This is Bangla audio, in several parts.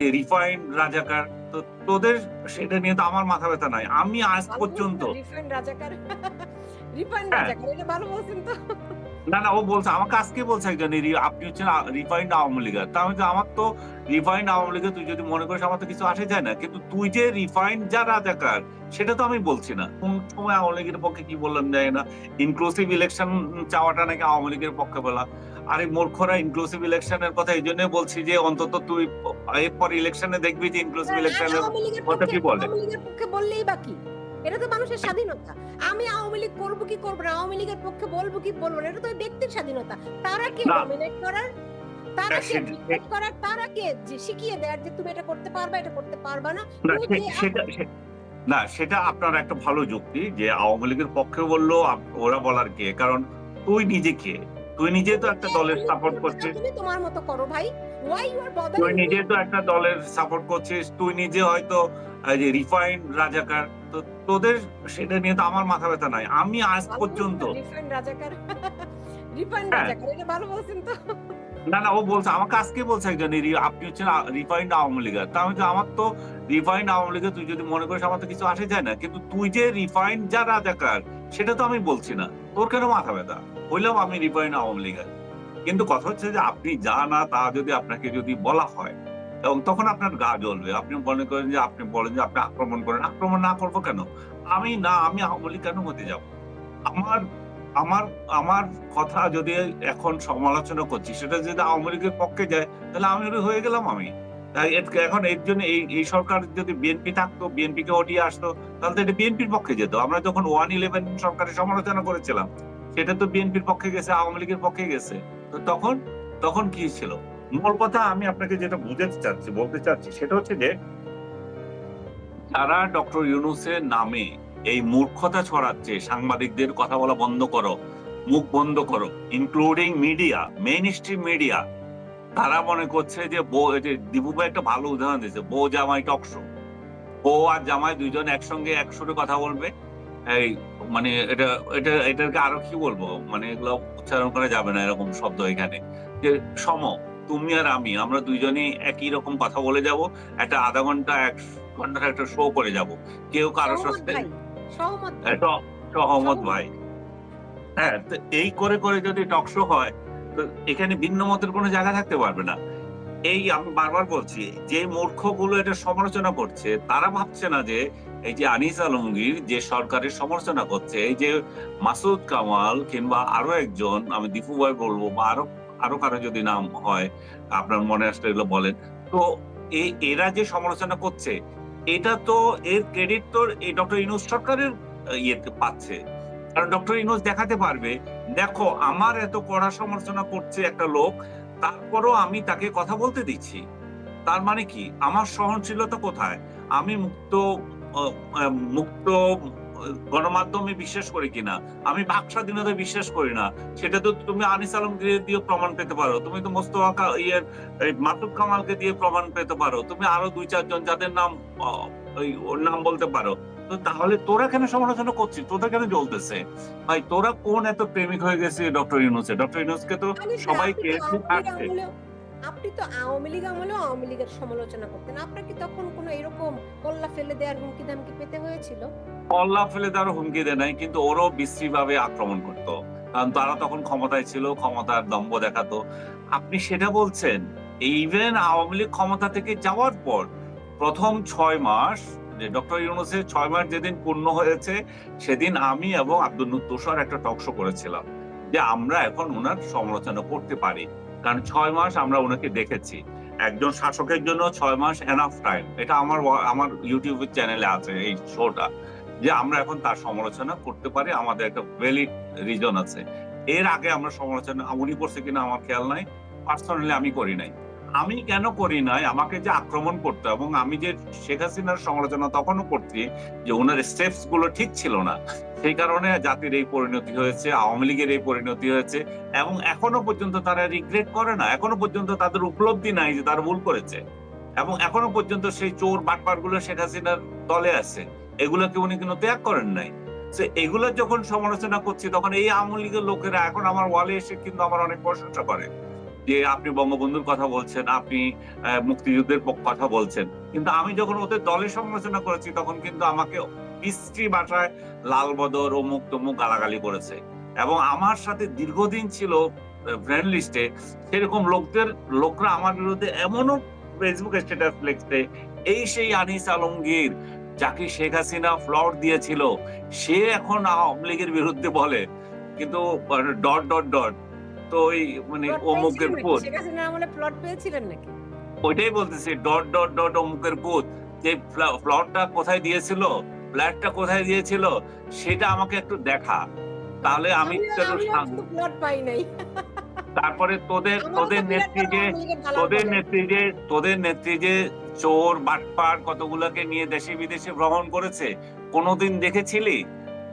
রিফাইন্ড রাজাকার তো তোদের সেটা নিয়ে তো আমার মাথা ব্যথা নাই। আমি আজ পর্যন্ত রিফাইন্ড রাজাকার। রিফাইন্ড হ্যাঁ। রাজাকার এটা ভালো বলছেন তো। না না ও বলছে আমাকে আজকে বলছে একজন আপনি হচ্ছেন রিফাইন্ড আওয়ামী লীগের। তা আমি আমার তো রিফাইন্ড আওয়ামী লীগের তুই যদি মনে করিস আমার তো কিছু আসে যায় না কিন্তু তুই যে রিফাইন্ড যা রাজাকার সেটা তো আমি বলছি না। কোন সময় আওয়ামী লীগের পক্ষে কি বললাম যায় না। ইনক্লুসিভ ইলেকশন চাওয়াটা নাকি আওয়ামী লীগের পক্ষে বলা। আরে মূর্খরা ইনক্লুসিভ ইলেকশনের কথা এই জন্য বলছি যে অন্তত তুই এরপর ইলেকশনে দেখবি যে ইনক্লুসিভ ইলেকশনের কথা কি বলে? বললেই বাকি এটা তো মানুষের স্বাধীনতা। আমি আওয়ামী লীগ করব কি করব না আওয়ামী লীগের পক্ষে বলব কি বলব না এটা তো ব্যক্তির স্বাধীনতা। তারা কে করার? তারা কে সে- করার? তারা কে? শিখিয়ে দেয় যে তুমি এটা করতে পারবে এটা করতে পারবা না। সেটা না সেটা আপনার একটা ভালো যুক্তি যে আওয়ামী লীগের পক্ষে বলল ওরা বলার কে? কারণ তুই নিজে কে? তুই নিজে তো একটা দলের সাপোর্ট করছিস। তুমি তোমার মতো করো ভাই। তুই নিজে তো একটা দলের সাপোর্ট করছিস তুই নিজে হয়তো যে রিফাইন্ড রাজাকার। তো তোদের সেটা নিয়ে তো আমার মাথা ব্যথা নাই। আমি আজ পর্যন্ত রিফাইন্ড রাজাকার। রিফাইন্ড হ্যাঁ। রাজাকার এটা ভালো বলছেন তো। না না ও বলছে আমাকে আজকে বলছে একজন? আপনি হচ্ছেন রিফাইন্ড আওয়ামী লীগের। তা আমি আমার তো রিফাইন্ড আওয়ামী লীগের তুই যদি মনে করিস আমার তো কিছু আসে যায় না। কিন্তু তুই যে রিফাইন্ড যা রাজাকার সেটা তো আমি বলছি না। তোর কেন মাথা ব্যথা? হইলাম আমি রিফাইন্ড আওয়ামী লীগের। কিন্তু কথা হচ্ছে যে আপনি যা না তা যদি আপনাকে যদি বলা হয়, এবং তখন আপনার গা জ্বলবে। আপনি মনে করেন যে, আপনি বলেন যে, আপনি আক্রমণ করেন। আক্রমণ না করব কেন? আমি না, আমি আওয়ামী কেন হতে যাব? আমার আমার আমার কথা যদি এখন সমালোচনা করছি, সেটা যদি আওয়ামী লীগের পক্ষে যায়, তাহলে আমি হয়ে গেলাম আমি। তাই এখন এর জন্য এই এই সরকার যদি বিএনপি থাকতো বিএনপি কে ওটিয়ে আসতো, তাহলে তো এটা বিএনপির পক্ষে যেত। আমরা যখন ওয়ান ইলেভেন সরকারের সমালোচনা করেছিলাম, সেটা তো বিএনপির পক্ষে গেছে, আওয়ামী লীগের পক্ষে গেছে। তো তখন তখন কি ছিল? মূল কথা আমি আপনাকে যেটা বুঝাতে চাচ্ছি, বলতে চাচ্ছি, সেটা হচ্ছে যে, যারা ডক্টর ইউনুসের নামে এই মূর্খতা ছড়াচ্ছে, সাংবাদিকদের কথা বলা বন্ধ করো, মুখ বন্ধ করো including media mainstream media তারা মনে করছে যে, বউ দীপু ভাই একটা ভালো উদাহরণ দিয়েছে, বউ জামাই টকশো বউ আর জামাই দুইজন একসঙ্গে একসঙ্গে কথা বলবে এই মানে এটা এটা এটাকে আরও কি বলব? মানে এগুলো উচ্চারণ করা যাবে না এরকম শব্দ এখানে। যে সম তুমি আর আমি আমরা দুইজনই একই রকম কথা বলে যাব একটা আধা ঘণ্টা এক ঘণ্টার একটা শো করে যাব। কেউ কারোর সহমত সাথে সহমত ভাই। সহমত ভাই। হ্যাঁ তো এই করে করে যদি টকশো হয় তো এখানে ভিন্ন মতের কোনো জায়গা থাকতে পারবে না। এই আমি বারবার বলছি, যে মূর্খগুলো এটা সমালোচনা করছে, তারা ভাবছে না যে এই যে আনিস আলমগীর যে সরকারের সমালোচনা করছে, এই যে মাসুদ কামাল কিংবা আরও একজন, আমি দীপু ভাই বলব, বা আরও আরও কারও যদি নাম হয়, আপনার মনে আসলে এগুলো বলেন। তো এই এরা যে সমালোচনা করছে, এটা তো এর ক্রেডিট তো এই ডক্টর ইনুস সরকারের ইয়েতে পাচ্ছে। কারণ ডক্টর ইনুস দেখাতে পারবে, দেখো, আমার এত কড়া সমালোচনা করছে একটা লোক তারপরও আমি তাকে কথা বলতে দিচ্ছি। তার মানে কি? আমার সহনশীলতা কোথায়? আমি মুক্ত মুক্ত গণমাধ্যমে বিশ্বাস করি কিনা? আমি বাক স্বাধীনতায় বিশ্বাস করি না। সেটা তো তুমি আনিস আলমগীর দিয়ে প্রমাণ পেতে পারো। তুমি তো মোস্তফা ইয়ের মাসুদ কামালকে দিয়ে প্রমাণ পেতে পারো। তুমি আরও দুই, চারজন যাদের নাম ওই ওর নাম বলতে পারো। তো তাহলে তোরা কেন সমালোচনা করছিস? তোদের কেন জ্বলতেছে? ভাই তোরা কোন এত প্রেমিক হয়ে গেছে ডক্টর ইউনুসে? ডক্টর ইউনুসকে তো ভাই, সবাইকে আসছে। আপনি তো আওয়ামী লীগ আমলেও আওয়ামী লীগের সমালোচনা করতেন। আপনার কি তখন কোনো এরকম কল্লা ফেলে দেওয়ার হুমকি ধামকি পেতে হয়েছিল? কল্লা ফেলে তারা হুমকি দেয় নাই কিন্তু ওরও বিশ্রী ভাবে আক্রমণ করতো। কারণ তারা তখন ক্ষমতায় ছিল ক্ষমতার দম্ভ দেখাতো। আপনি সেটা বলছেন ইভেন আওয়ামী লীগ ক্ষমতা থেকে যাওয়ার পর প্রথম ছয় মাস যে ডক্টর ইউনুসের ছয় মাস যেদিন পূর্ণ হয়েছে, সেদিন আমি এবং আব্দুল তুষার একটা টকশো করেছিলাম। যে আমরা এখন ওনার সমালোচনা করতে পারি। কারণ ছয় মাস আমরা ওনাকে দেখেছি। একজন শাসকের জন্য ছয় মাস এনাফ টাইম এটা আমার আমার ইউটিউব চ্যানেলে আছে এই শোটা যে আমরা এখন তার সমালোচনা করতে পারি। আমাদের একটা ভ্যালিড রিজন আছে। এর আগে আমরা সমালোচনা, উনি করছে কিনা আমার খেয়াল নাই। পার্সোনালি আমি করি নাই। আমি কেন করি নাই? আমাকে যে আক্রমণ করতো এবং আমি যে শেখ হাসিনার সমালোচনা তখনও করছি যে ওনার স্টেপসগুলো ঠিক ছিল না। সেই কারণে জাতির এই পরিণতি হয়েছে, আওয়ামী লীগের এই পরিণতি হয়েছে এবং এখনও পর্যন্ত তারা রিগ্রেট করে না। এখনও পর্যন্ত তাদের উপলব্ধি নাই যে তারা ভুল করেছে। এবং এখনও পর্যন্ত সেই চোর বাটপারগুলো শেখ হাসিনার দলে আছে। এগুলোকে উনি কিন্তু ত্যাগ করেন নাই। এগুলো যখন সমালোচনা করছি, তখন এই আওয়ামী লীগের লোকেরা এখন আমার ওয়ালে এসে কিন্তু আমার অনেক প্রশংসা করে। যে আপনি বঙ্গবন্ধুর কথা বলছেন, আপনি মুক্তিযুদ্ধের কথা বলছেন। কিন্তু আমি যখন ওদের দলের সমালোচনা করেছি, তখন কিন্তু আমাকে বিশ্রী ভাষায় লাল বদর ও মুক্ত মুখ গালাগালি করেছে। এবং আমার সাথে দীর্ঘদিন ছিল ফ্রেন্ড লিস্টে সেরকম লোকদের, লোকরা আমার বিরুদ্ধে এমনও ফেসবুকে স্ট্যাটাস লিখছে, এই সেই আনিস আলমগীর, যাকে শেখ হাসিনা ফ্লট দিয়েছিল, সে এখন আওয়ামী লীগের বিরুদ্ধে বলে। কিন্তু ডট ডট ডট তো ওই মানে অমুকের পেয়েছিলেন নাকি? পুত শেখ হাসিনার আমলে প্লট পেয়েছিলেন নাকি? ওইটাই বলতেছি ডট ডট ডট অমুকের পুত যে ফ্লটটা কোথায় দিয়েছিল ফ্ল্যাটটা কোথায় দিয়েছিল সেটা আমাকে একটু দেখা। তাহলে আমি প্লট পাই নাই। তারপরে তোদের তোদের বিরাট নেত্রী যে আওয়ামী লীগের দালাল তোদের বলে। নেত্রী যে তোদের নেত্রী যে চোর বাটপার কতগুলোকে নিয়ে দেশে বিদেশে ভ্রমণ করেছে কোনোদিন দেখেছিলি?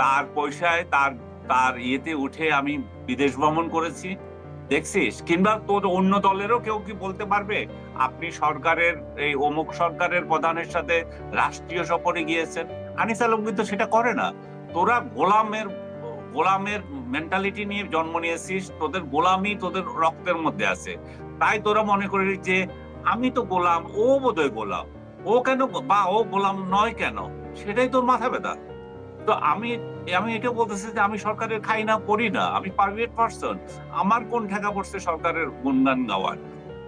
তার পয়সায় তার তার ইয়েতে উঠে আমি বিদেশ ভ্রমণ করেছি। দেখছিস? কিংবা তোর অন্য দলেরও কেউ কি বলতে পারবে? আপনি সরকারের, এই অমুক সরকারের প্রধানের সাথে রাষ্ট্রীয় সফরে গিয়েছেন। আনিস আলম কিন্তু সেটা করে না। তোরা গোলামের গোলামের মেন্টালিটি নিয়ে জন্ম নিয়েছিস। তোদের গোলামি তোদের রক্তের মধ্যে আছে। তাই তোরা মনে করিস যে, আমি তো গোলাম, ও বোধহয় গোলাম। ও কেন বা ও গোলাম নয় কেন? সেটাই তোর মাথা ব্যথা। তো আমি আমি এটা বলতেছি যে আমি সরকারের খাই না করি না। আমি প্রাইভেট পার্সন আমার কোন ঠেকা পড়ছে সরকারের গুণগান গাওয়ার?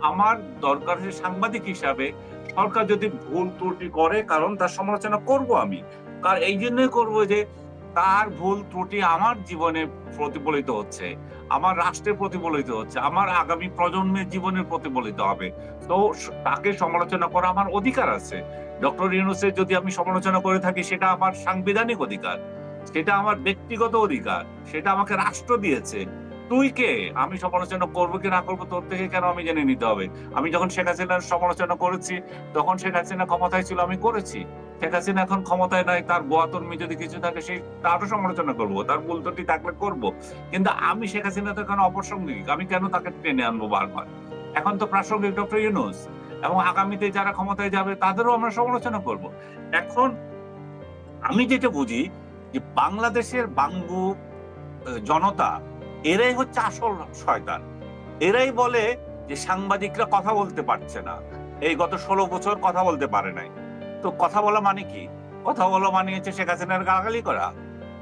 আমার দরকার হচ্ছে সাংবাদিক হিসাবে। সরকার যদি ভুল ত্রুটি করে, কারণ তার সমালোচনা করব আমি। কারণ এই জন্যই করব যে তার ভুল ত্রুটি আমার জীবনে প্রতিফলিত হচ্ছে। আমার রাষ্ট্রে প্রতিফলিত হচ্ছে। আমার আগামী প্রজন্মের জীবনে প্রতিফলিত হবে। তো তাকে সমালোচনা করা আমার অধিকার আছে। ডক্টর ইউনুসের যদি আমি সমালোচনা করে থাকি, সেটা আমার সাংবিধানিক অধিকার। সেটা আমার ব্যক্তিগত অধিকার, সেটা আমাকে রাষ্ট্র দিয়েছে। তুই কে? আমি সমালোচনা করব কি না করব তোর থেকে কেন আমি জেনে নিতে হবে? আমি যখন শেখ হাসিনার সমালোচনা করেছি, তখন শেখ হাসিনা ক্ষমতায় ছিল, আমি করেছি। শেখ হাসিনা এখন ক্ষমতায় নাই তার বোয়াতর্মী যদি কিছু থাকে, সেই তারও সমালোচনা করব, তার ভুল ত্রুটি থাকলে করব। কিন্তু আমি শেখ হাসিনা তো এখন অপ্রাসঙ্গিক? আমি কেন তাকে টেনে আনব বারবার? এখন তো প্রাসঙ্গিক ডক্টর ইউনুস এবং আগামীতে যারা ক্ষমতায় যাবে, তাদেরও আমরা সমালোচনা করব। এখন আমি যেটা বুঝি যে বাংলাদেশের বাঙ্গু জনতা, এরাই হচ্ছে আসল শয়তান। এরাই বলে যে সাংবাদিকরা কথা বলতে পারছে না। এই গত ষোলো বছর কথা বলতে পারে নাই। তো কথা বলা মানে কি? কথা বলা মানে হচ্ছে শেখ হাসিনার গালাগালি করা।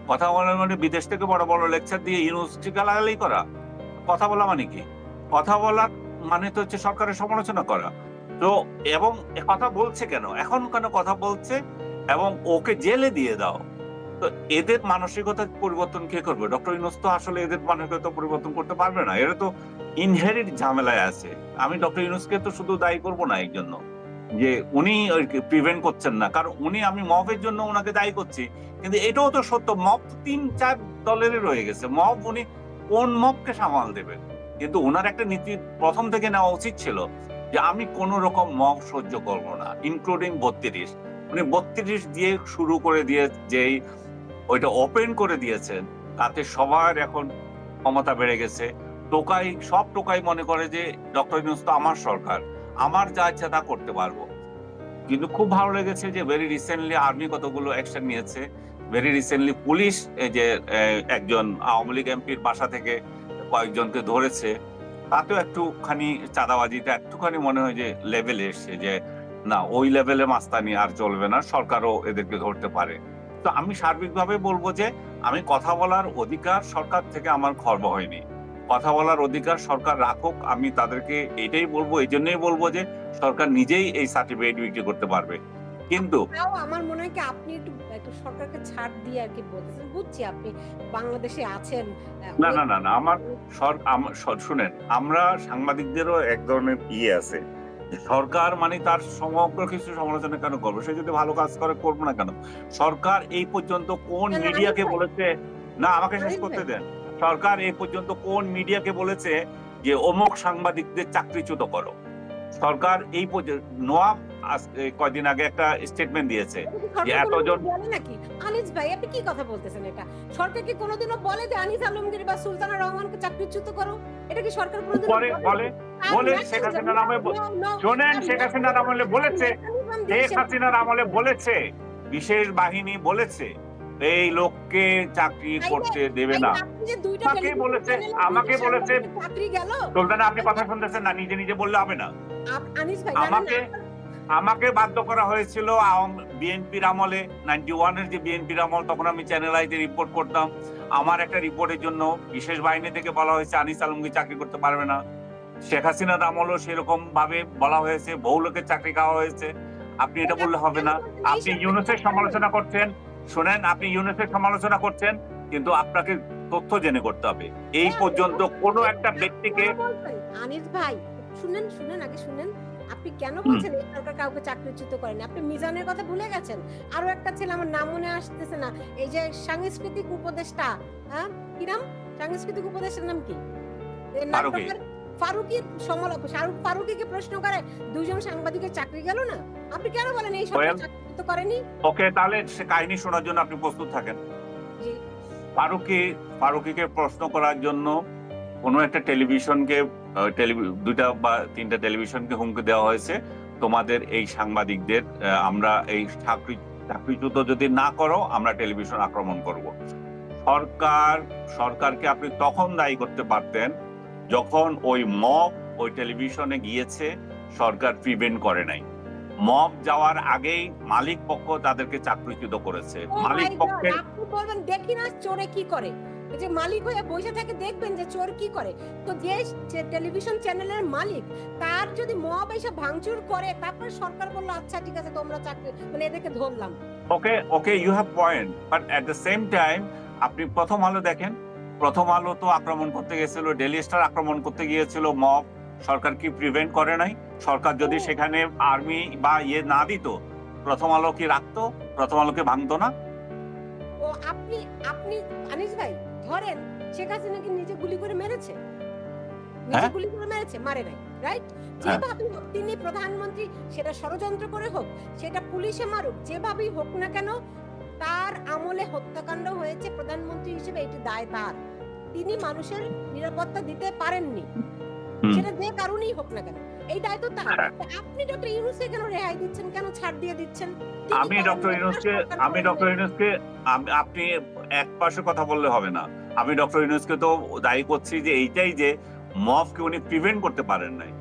কথা বলা মানে বিদেশ থেকে বড় বড় লেকচার দিয়ে ইউনিভার্সিটি গালাগালি করা। কথা বলা মানে কি? কথা বলা মানে তো হচ্ছে সরকারের সমালোচনা করা। তো এবং কথা বলছে কেন? এখন কেন কথা বলছে? এবং ওকে জেলে দিয়ে দাও। তো এদের মানসিকতা পরিবর্তন কে করবে? ডক্টর ইউনুস তো আসলে এদের মানসিকতা পরিবর্তন করতে পারবে না। এরা তো ইনহেরিট ঝামেলায় আছে। আমি ডক্টর ইউনুসকে তো শুধু দায়ী করব না এই জন্য। যে উনি প্রিভেন্ট করছেন না। কারণ উনি, আমি মবের জন্য ওনাকে দায়ী করছি। কিন্তু এটাও তো সত্য, মব তিন চার দলেরই রয়ে গেছে। মব উনি কোন মবকে সামাল দেবেন কিন্তু ওনার একটা নীতি প্রথম থেকে নেওয়া উচিত ছিল যে আমি কোন রকম মব সহ্য করব না ইনক্লুডিং বত্রিশ। উনি বত্রিশ দিয়ে শুরু করে দিয়ে যেই ওইটা ওপেন করে দিয়েছেন। তাতে সবার এখন ক্ষমতা বেড়ে গেছে। টোকাই, সব টোকাই মনে করে যে, ডক্টর ইউনুস তো আমার সরকার। আমার যা ইচ্ছা তা করতে পারব। কিন্তু খুব ভালো লেগেছে যে ভেরি রিসেন্টলি আর্মি কতগুলো অ্যাকশন নিয়েছে। ভেরি রিসেন্টলি পুলিশ যে একজন আওয়ামী লীগ এমপির বাসা থেকে কয়েকজনকে ধরেছে। তাতেও একটুখানি চাঁদাবাজিটা, একটুখানি মনে হয় যে লেভেলে এসছে যে, না, ওই লেভেলে মাস্তানি আর চলবে না। সরকারও এদেরকে ধরতে পারে। তো আমি সার্বিকভাবে বলব যে আমি কথা বলার অধিকার সরকার থেকে আমার খর্ব হয়নি। কথা বলার অধিকার সরকার রাখুক আমি তাদেরকে এটাই বলব এই জন্যই বলব যে সরকার নিজেই এই সার্টিফিকেট বিক্রি করতে পারবে। কিন্তু আমার মনে হয় কি আপনি একটু একটু সরকারকে ছাড় দিয়ে আর কি বলতেছেন। বুঝছি আপনি বাংলাদেশে আছেন না না না না আমার সর- শুনেন আমরা সাংবাদিকদেরও এক ধরনের ইয়ে আছে। সরকার মানে তার সমগ্র কিছু সমালোচনা কেন করবে? সে যদি ভালো কাজ করে করব না কেন? সরকার এই পর্যন্ত কোন মিডিয়াকে বলেছে? না আমাকে শেষ করতে দেন। সরকার এই পর্যন্ত কোন মিডিয়াকে বলেছে যে অমুক সাংবাদিকদের চাকরিচ্যুত করো? সরকার এই পর্যন্ত নোয়াব কয়দিন আগে একটা স্টেটমেন্ট দিয়েছে যে এতজন- নাকি? আনিস ভাই আপনি কি কথা বলতেছেন এটা? সরকার কি কোনোদিনও বলে যে আনিস আলমগীর বা সুলতানা রহমানকে চাকরিচ্যুত করো? এটা কি সরকার কোনোদিনও পরে বলে? বলে শেখ হাসিনার no, শোনেন শেখ হাসিনার আমলে বলেছে শেখ হাসিনার আমলে বলেছে বিশেষ বাহিনী বলেছে এই লোককে চাকরি করতে দেবে না। আমাকে বলেছে- আমাকে বলেছে- সুলতানা আপনি কথা শুনতেছেন না নিজে নিজে বললে হবে না, আমাকে আমাকে বাধ্য করা হয়েছিল বিএনপির আমলে নাইনটি ওয়ানের যে বিএনপির আমল, তখন আমি চ্যানেল আইতে রিপোর্ট করতাম। আমার একটা রিপোর্টের জন্য বিশেষ বাহিনী থেকে বলা হয়েছে, আনিস আলমগীর চাকরি করতে পারবে না। শেখ হাসিনার আমলও সেরকম ভাবে বলা হয়েছে, বহু লোকের চাকরি খাওয়া হয়েছে। আপনি এটা বললে হবে না। আপনি ইউনুসের সমালোচনা করছেন, শোনেন, আপনি ইউনুসের সমালোচনা করছেন, কিন্তু আপনাকে তথ্য জেনে করতে হবে। এই পর্যন্ত কোনো একটা ব্যক্তিকে আনিস ভাই, শুনেন শুনেন, আগে শুনেন। আপনি কেন বলছেন এই সরকার কাউকে চাকরিচ্যুত করেনি? আপনি মিজানের কথা ভুলে গেছেন? আরও একটা ছেলে আমার নাম মনে আসতেছে না। এই যে সাংস্কৃতিক উপদেষ্টা হ্যাঁ? কি নাম? সাংস্কৃতিক উপদেষ্টার নাম কি? ফারুকী। নাটকের ফারুকি সমালোচনা শাহরুখ ফারুকিকে প্রশ্ন করে দুজন সাংবাদিকের চাকরি গেল না? আপনি কেন বলেন এই সরকার চাকরিচ্যুত করেনি? ওকে তাহলে সে কাহিনী শোনার জন্য আপনি প্রস্তুত থাকেন। ফারুকি ফারুকিকে প্রশ্ন করার জন্য কোনো একটা টেলিভিশনকে দুইটা বা তিনটা টেলিভিশনকে হুমকি দেওয়া হয়েছে। তোমাদের এই সাংবাদিকদের আমরা এই চাকরি চাকরিচ্যুত যদি না করো আমরা টেলিভিশন আক্রমণ করব। সরকার সরকারকে আপনি তখন দায়ী করতে পারতেন যখন ওই মব ওই টেলিভিশনে গিয়েছে সরকার প্রিভেন্ট করে নাই। মব যাওয়ার আগেই মালিক পক্ষ তাদেরকে চাকরিচ্যুত করেছে। Oh মালিক পক্ষের দেখি না চোরে কি করে? যে মালিক হয়ে বসে থাকে দেখবেন যে চোর কি করে? তো যে টেলিভিশন চ্যানেলের মালিক তার যদি মব এসে ভাঙচুর করে তারপরে সরকার বলল আচ্ছা ঠিক আছে তোমরা চাকরি মানে এদেরকে ধরলাম। Okay okay you have point but at the same time আপনি প্রথম আলো দেখেন। প্রথম আলো তো আক্রমণ করতে গিয়েছিল ডেলি স্টার আক্রমণ করতে গিয়েছিল মব সরকার কি প্রিভেন্ট করে নাই? সরকার যদি সেখানে আর্মি বা ইয়ে না দিত প্রথম আলো কি রাখতো? প্রথম আলোকে ভাঙতো না? ও আপনি আপনি আনিস ভাই ধরেন শেখ হাসিনা কি নিজে গুলি করে মেরেছে? নিজে হ্যাঁ। গুলি করে মেরেছে? মারে নাই রাইট হ্যাঁ। যেভাবে হোক তিনি প্রধানমন্ত্রী সেটা ষড়যন্ত্র করে হোক সেটা পুলিশে মারুক যেভাবেই হোক না কেন তার আমলে হত্যাকাণ্ড হয়েছে প্রধানমন্ত্রী হিসেবে এটি দায় তার। তিনি মানুষের নিরাপত্তা দিতে পারেননি। সেটা যে কারণেই হোক না কেন এই দায়িত্ব তার। হ্যাঁ। আপনি ডক্টর ইউনুসকে কেন রেহাই দিচ্ছেন? কেন ছাড় দিয়ে দিচ্ছেন? আমি ডক্টর ইউনুসকে আমি ডক্টর ইউনুসকে আপনি এক পাশে কথা বললে হবে না। আমি ডক্টর ইউনুসকে তো দায়ী করছি যে এইটাই যে মফকে উনি প্রিভেন্ট করতে পারেন নাই।